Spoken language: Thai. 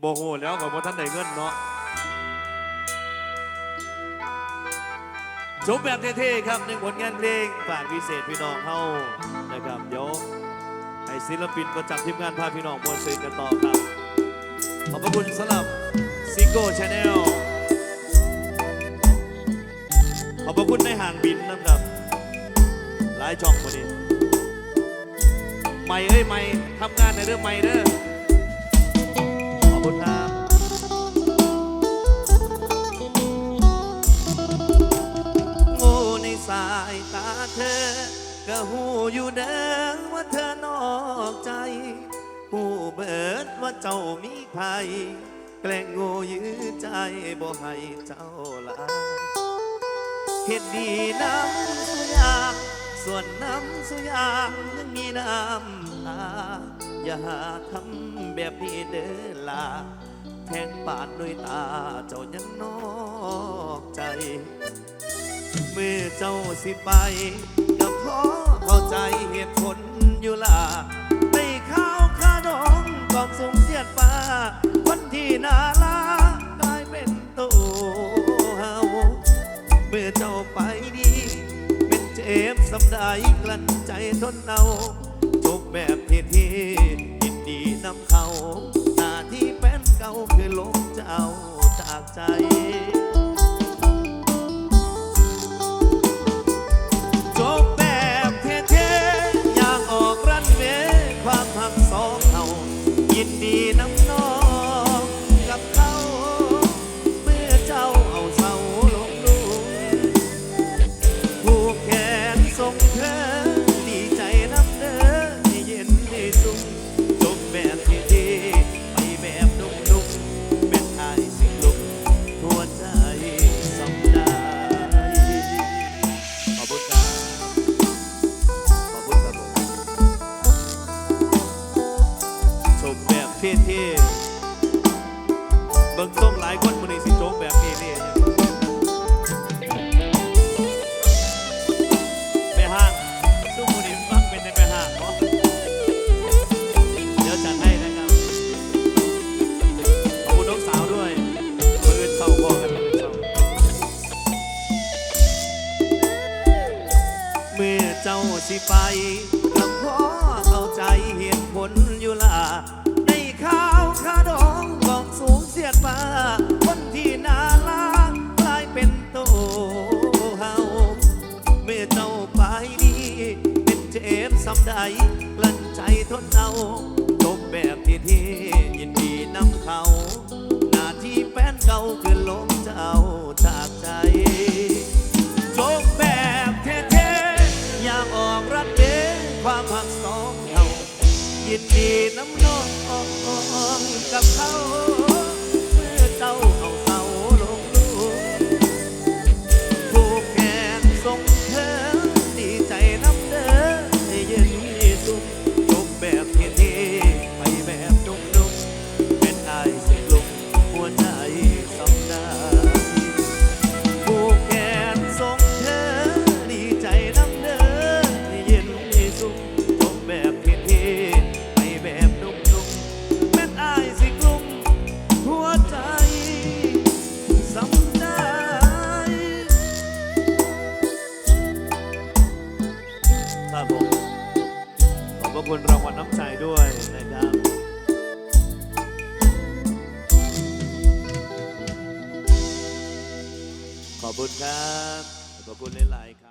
โบโหแล้วกับว่าท่านได้เงินเนาะจบแบบเท่ๆครับหนึ่งผลงานเพลงฝากพิเศษพี่น้องเฮานะครับเดี๋ยวให้ศิลปินประจำทีมงานพาพี่น้องมวลซืนกันต่อครับ ขอบพระคุณสำหรับซิโก้ชาแนลขอบพระคุณในห่างบินนะครับหลายช่องวันนี้ไม่เอ้ยไม่ทำงานในเรื่องไม่เด้อ ตาเธอ ก็หูอยู่เด้อว่าเธอนอกใจ หูเบิดว่าเจ้ามีภัย แกล้งโง่ยื้อใจบ่ให้เจ้าลาเฮ็ดดีน้ำสุยางส่วนน้ำสุยางยังมีน้ำตาอย่าหาทำแบบนี้เด้อลาแทงปาดด้วยตาเจ้ายังนอกใจ เมื่อเจ้าสิไปก็พราะเข้าใจเหตุผลอยู่ล่ะได้ข้าวข้าดองกองสูงเสียดฟ้าคนที่น่ารักกลายเป็นตัวเฮาเมื่อเจ้าไปดีเป็นเจ็บสำได้กลั้นใจทนเอาจบแบบเท่ๆยินดีนำเขาหน้าที่แป้นเก่าคือลบเจ้าจากใจ มแบบเท่เบิ่งต้องหลายคนมือนี้สิโจ๊กแบบนี้นี่ไปห้างสู้มือนี้ฟังเป็นในไปห้างเนาะเดี๋ยวจัดให้นะครับขอบคุณน้องสาวด้วยมือเศร้าพอกันมือเศร้าเมื่อเจ้าสิไป ซ้ำใดกลั้นใจทนเอาจบแบบที่ที่ยินดีนำเขา หน้าที่แฟนเก่าคือลมจะเจ้าจากใจจบแบบเท่ๆอยากออกรักเด้ความหักสองเรายินดีน้ำนองกับเขา ระคุณรางวัลน้ำใจด้วยนะครับขอบคุณครับขอบคุณหลายๆครับ